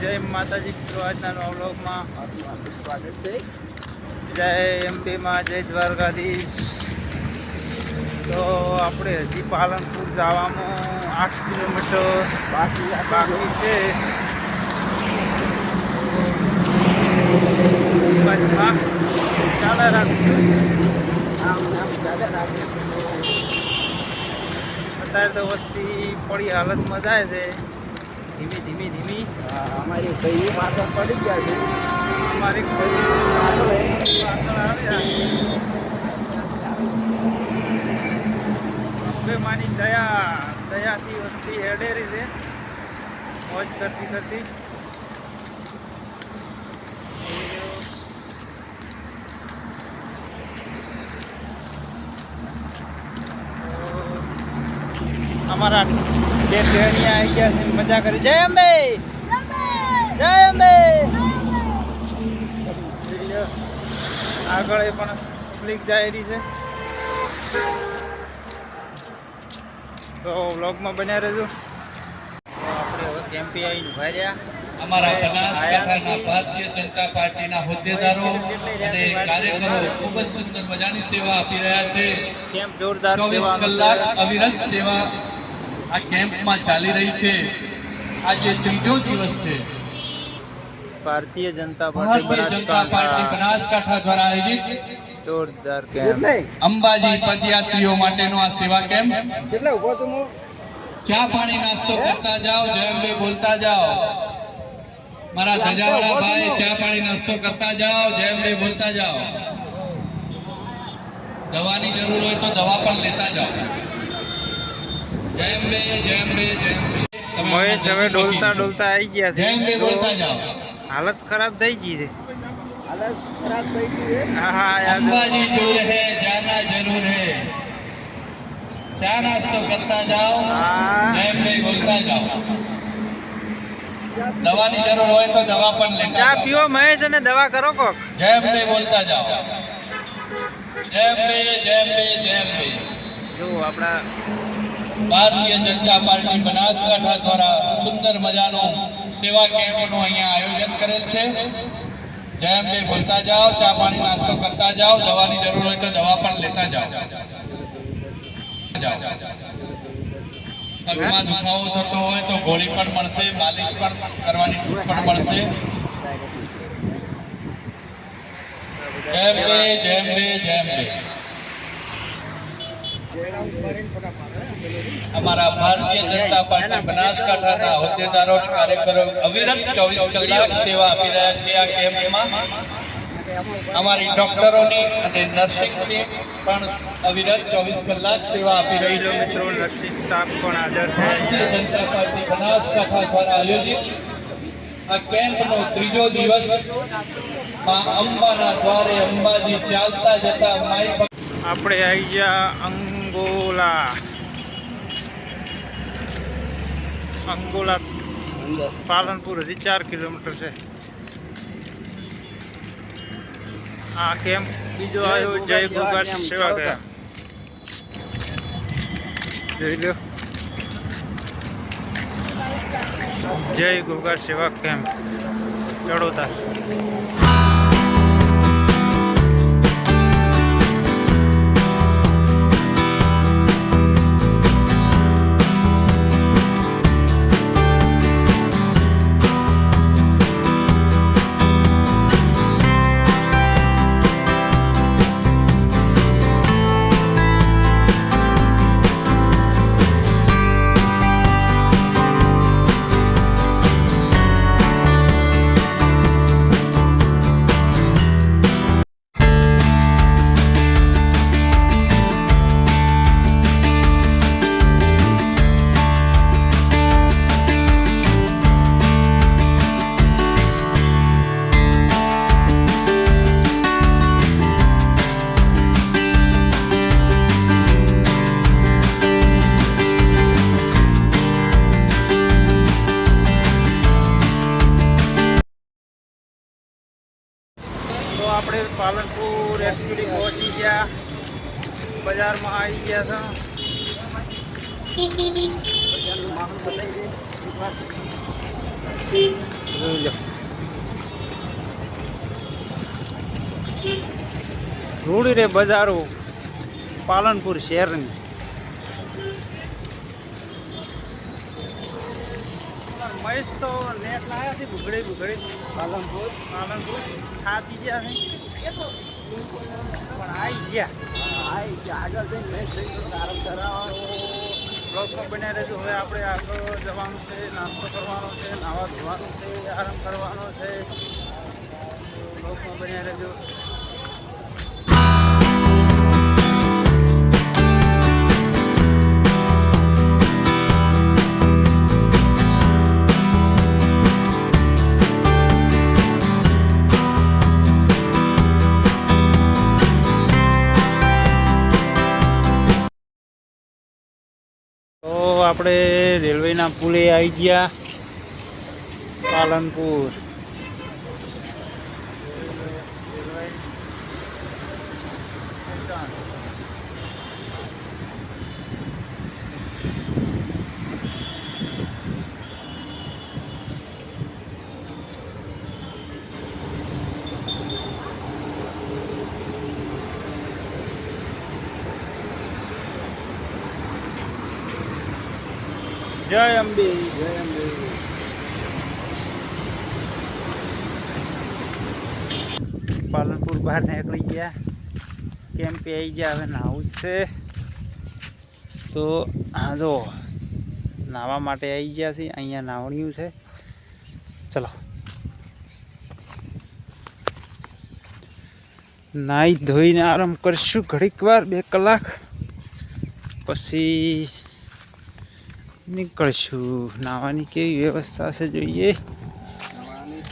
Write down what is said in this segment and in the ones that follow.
જય માતાજી મિત્રો આજના વ્લોગમાં સ્વાગત છે. જય એમપીમાં જય દ્વારકાધીશ. તો આપણે હજી પાલનપુર જવામાં આઠ કિલોમીટર બાકી બાકી છે. ચાલે રાખશું અત્યારે તો વસ્તી પડી હાલતમાં જાય છે. ધીમી ધીમી ધીમી. અમારી ભાઈ પાછળ પડી ગયા છે. અમારી ભાઈ પાછળ આવ્યા અંબે માની દયા દયાથી વસ્તી હેડેરી છે. મોજ કરતી કરતી. અમારા જે બેનિયા આવી ગયા છે મજા કરી. જય અંબે! જય અંબે! આગળ એ પણ પબ્લિક જાય રહી છે. તો વ્લોગમાં બન્યા રહેજો. તો આપણે હવે કેમ્પી આવીને ઊભા રહ્યા અમારા બનાસકાંઠાના ભારતીય જનતા પાર્ટીના હોદ્દેદારો અને કાર્યકરો ખૂબ જ સુંદર મજાની સેવા આપી રહ્યા છે. કેમ્પ જોરદાર ચોવીસ કલાક અવિરત સેવા આ કેમ્પમાં ચાલી રહી છે. આજે ત્રીજો દિવસ છે. ભારતીય જનતા પાર્ટી જનતા પાર્ટી બનાસકાંઠા દ્વારા આયોજિત જોરદાર કેમ્પ. અંબાજી પદયાત્રીઓ માટેનો આ સેવા કેમ્પ. કેટલા ઊભો છું હું ચા પાણી નાસ્તો કરતા જાઓ જય અંબે બોલતા જાઓ. મારા ધજાવાળા ભાઈ ચા પાણી નાસ્તો કરતા જાઓ જય અંબે બોલતા જાઓ. દવાની જરૂર હોય તો દવા પણ લેતા જાઓ જય અંબે જય અંબે જય અંબે તમે મહેશ હવે ડોલતા ડોલતા આવી ગયા છે. જાઓ. હાલત ખરાબ થઈ ગઈ છે. હાલત ખરાબ થઈ ગઈ છે. હા હા યાર અંબાજી હે જાના જરૂર હે. ચા નાસ્તો કરતા જાઓ બોલતા જાઓ. દવાની જરૂર હોય તો દવા પણ લેતા ચા પીવો મહેશ અને દવા કરો કોક. જેમ અંબે બોલતા જાઓ. જેમ અંબે જેમ અંબે જય અંબે જો આપણા ભારતીય જનતા પાર્ટી બનાસકાંઠા દ્વારા સુંદર મજાનો સેવા કેમ્પનું અહીંયા આયોજન કરેલ છે. જેમ બે બોલતા જાઓ, ચા પાણી નાસ્તો કરતા જાઓ, દવાની જરૂર હોય તો દવા પણ લેતા જાઓ. પગમાં દુખાવો થતો હોય તો ગોળી પણ મળશે, માલિશ પણ કરવાની છૂટ પણ મળશે. જય અંબે, જય અમારા ભારતીય જનતા પાર્ટી બનાસકાંઠાના હોદ્દેદારો કાર્યકરો અવિરત ચોવીસ કલાક સેવા આપી રહ્યા છે આ કેમ્પમાં. અમારી ડોક્ટરોની અને નર્સિંગ ટીમ પણ અવિરત ચોવીસ કલાક સેવા આપી રહી છે. મિત્રો નર્સિંગ સ્ટાફ પણ હાજર છે. ભારતીય જનતા પાર્ટી બનાસકાંઠા દ્વારા આયોજિત આ કેમ્પનો ત્રીજો દિવસમાં અંબાના દ્વારે અંબાજી ચાલતા જતા માઈ આપણે આવી ગયા અંગોલા. અંગોલા પાલનપુર હજી ચાર કિલોમીટર છે. આ કેમ્પ બીજો આવ્યો જય ગુગા સેવા ગયા જોઈ લો જય ગુગા સેવા કેમ્પ ચડોતા પાલનપુર એકચ્યુઅલી પહોંચી ગયા. બજારમાં આવી ગયા હતા. રૂડી રે બજારો, પાલનપુર શહેરની. મહેશ તો નેટ લાયા છે બુગડી ભૂગડે પાલનપુર પાલનપુર. ખાતી ગયા છે. પણ આવી ગયા આઈ ગયા આગળ જઈને મેચ થઈ આરામ કરાવવાનો બ્લોકમાં બન્યા રહેજો હવે આપણે આગળ જવાનું છે નાસ્તો કરવાનો છે નાવા ધોવાનું છે આરામ કરવાનો છે બ્લોકમાં બન્યા રહેજો આપણે રેલવેના પુલે આવી ગયા પાલનપુર. જય અંબે જય અંબે. પાલનપુર બહાર નીકળી ગયા. કેમ કે આવી ગયા, હવે નાવું છે. તો હા જો, નાહવા માટે આવી ગયા છે અહીંયા નાવણિયું છે. ચલો. નાહી ધોઈને આરામ કરશું. ઘડીક વાર, બે કલાક. પછી નીકળશું. નાહવાની કેવી વ્યવસ્થા છે જોઈએ. નવાની.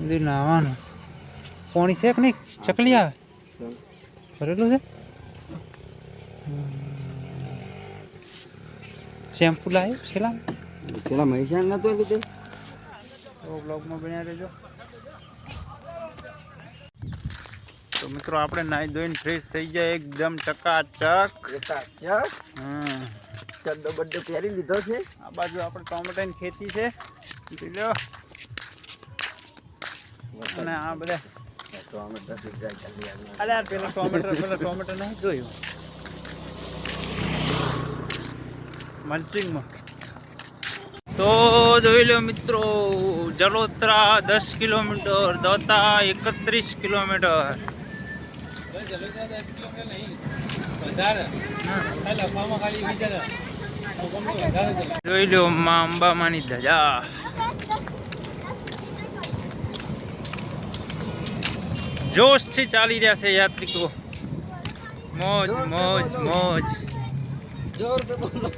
બધું નાહવાનું પોણી છે કે નહીં? ચકલી આવે? ભરેલું છે? શેમ્પુ લાવ્યો? છેલ્લા પેલા મહેસાણ નતો લીધે તો બ્લોગમાં બન્યા રહેજો તો મિત્રો આપણે નાહી ધોઈને ફ્રેશ થઈ જાય એકદમ ચકાચક ચકાચક હમ. ચડ્ડો બડ્ડો પહેરી લીધો છે? આ બાજુ આપણે ટોમેટાની ખેતી છે. જોઈ લો. અને આ બધા અરે પેલા ટોમેટો પેલા ટોમેટર નહીં જોયું. મંચિંગમાં તો જોઈ લો મિત્રો જલોત્રા દસ કિલોમીટર દોતા એકત્રીસ કિલોમીટર. જોઈ લો માં અંબામાની ધજા. જોશથી ચાલી રહ્યા છે યાત્રિકો. મોજ મોજ મોજ. બોલો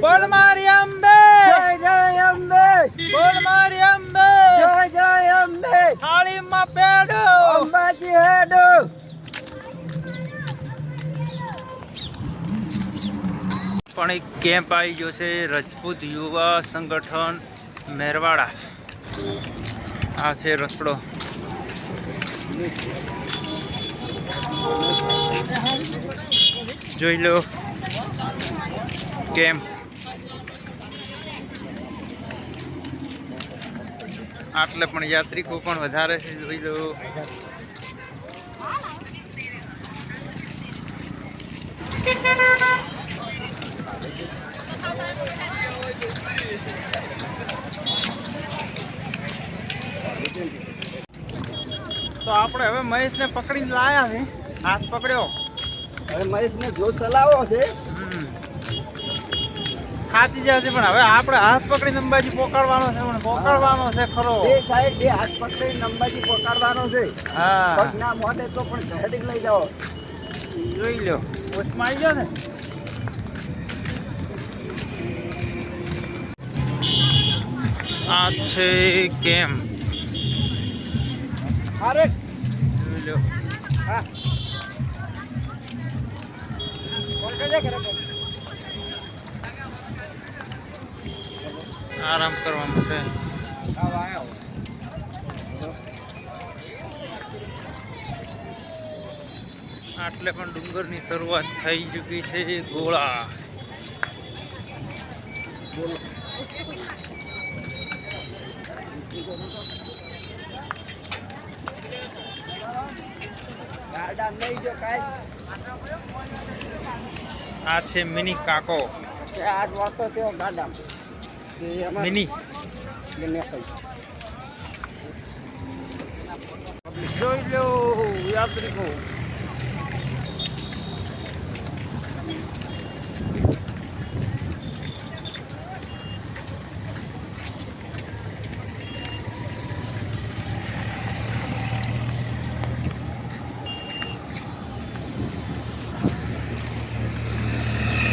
બોલ મારી અંબે! જય જય અંબે! બોલ મારી અંબે! જય થાળીમાં પેડો અંબાજી હેડો. પણ એક કેમ્પ આવી ગયો છે રજપૂત યુવા સંગઠન મેરવાડા. આ છે રસડો. જોઈ લો. કેમ્પ આટલે પણ યાત્રિકો પણ વધારે છે, જોઈ લો. તો આપણે હવે મહેશને પકડીને લાયા છે. હાથ પકડ્યો. હવે મહેશને જોશ ચલાવો છે. ખાતી છે પણ હવે આપણે હાથ પકડી અંબાજી પોકાડવાનો છે પણ પોકાડવાનો છે ખરો. બે સાહેબ બે હાથ પકડી અંબાજી પોકાડવાનો છે. હા. ના મોડે તો પણ હેડિંગ લઈ જાઓ. જોઈ લો ઓછમાં આવી જાઓ ને. આ છે કેમ? અરે જોઈ લો હા. આરામ કરવા માટે. આટલે પણ ડુંગરની શરૂઆત થઈ ચૂકી છે ગોળા. આ છે મિની કાકો. આજ વાતો તેઓ ગાડા મિની જોઈ લો યાત્રિકો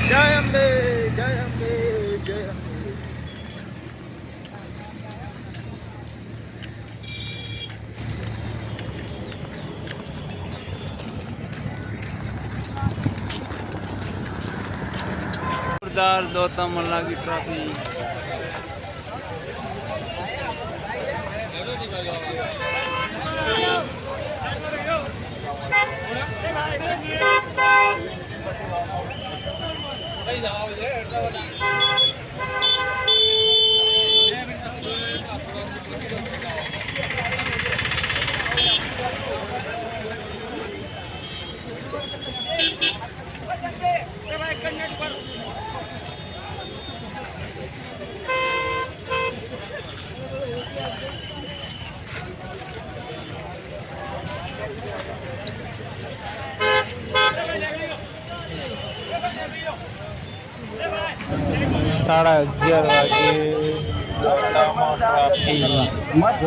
જય અંબે જય અંબે જય અંબે જોરદાર દોતામાં લાગી ટ્રાફિક સાડા અગિયાર વાગે મસ્ત